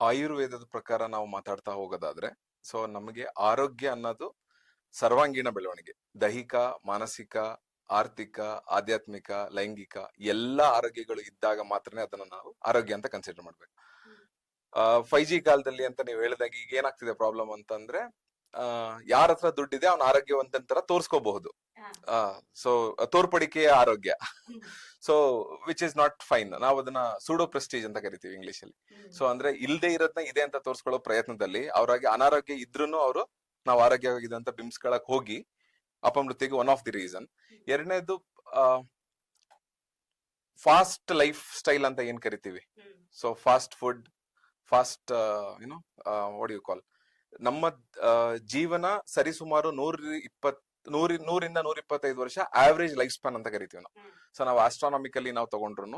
ಆಯುರ್ವೇದದ ಪ್ರಕಾರ ನಾವು ಮಾತಾಡ್ತಾ ಹೋಗೋದಾದ್ರೆ, ಸೊ ನಮಗೆ ಆರೋಗ್ಯ ಅನ್ನೋದು ಸರ್ವಾಂಗೀಣ ಬೆಳವಣಿಗೆ ದೈಹಿಕ, ಮಾನಸಿಕ, ಆರ್ಥಿಕ, ಆಧ್ಯಾತ್ಮಿಕ, ಲೈಂಗಿಕ ಎಲ್ಲ ಆರೋಗ್ಯಗಳು ಇದ್ದಾಗ ಮಾತ್ರನೇ ಅದನ್ನ ನಾವು ಆರೋಗ್ಯ ಅಂತ ಕನ್ಸಿಡರ್ ಮಾಡ್ಬೇಕು ಫೈವ್ ಜಿ ಕಾಲದಲ್ಲಿ ಅಂತ ನೀವು ಹೇಳಿದಾಗ ಈಗ ಏನಾಗ್ತಿದೆ ಪ್ರಾಬ್ಲಮ್ ಅಂತಂದ್ರೆ ಯಾರ ಹತ್ರ ದುಡ್ಡಿದೆ ಅವ್ನ ಆರೋಗ್ಯವಂತನ ತರ ತೋರ್ಸ್ಕೋಬಹುದು. ಸೊ ತೋರ್ಪಡಿಕೆಯ ಆರೋಗ್ಯ. So which is not fine ನಾವು ಅದನ್ನ ಸೂಡೋ ಪ್ರೆಸ್ಟೀಜ್ ಅಂತ ಕರಿತೀವಿ ಇಂಗ್ಲಿಷ್ ಅಲ್ಲಿ. ಸೊ ಅಂದ್ರೆ ಇಲ್ಲದೆ ಇರೋದ್ನ ಇದೆ ಅಂತ ತೋರ್ಸ್ಕೊಳ್ಳೋ ಪ್ರಯತ್ನದಲ್ಲಿ ಅವ್ರಾಗಿ ಅನಾರೋಗ್ಯ ಇದ್ರೂನು ಅವರು ನಾವು ಆರೋಗ್ಯವಾಗಿದೆ ಅಂತ ಬಿಂಬಿಸ್ಕೊಳಕ್ ಹೋಗಿ ಅಪಮೃತಿಗೆ ಒನ್ ಆಫ್ ದಿ ರೀಸನ್ ಎರಡನೇದು ಫಾಸ್ಟ್ ಲೈಫ್ ಸ್ಟೈಲ್ ಅಂತ ಏನ್ ಕರಿತೀವಿ? So fast food fast you know what you call ನಮ್ಮ ಜೀವನ ಸರಿಸುಮಾರು ನೂರ ಇಪ್ಪತ್ ನೂರಿ ನೂರಿಂದ ನೂರ ಇಪ್ಪತ್ತೈದು ವರ್ಷ ಆವರೇಜ್ ಲೈಫ್ ಸ್ಪಾನ್ ಅಂತ ಕರಿತೀವಿ ನಾವು. ಸೊ ನಾವು ಆಸ್ಟ್ರಾನಮಿಕಲಿ ನಾವು ತಗೊಂಡ್ರು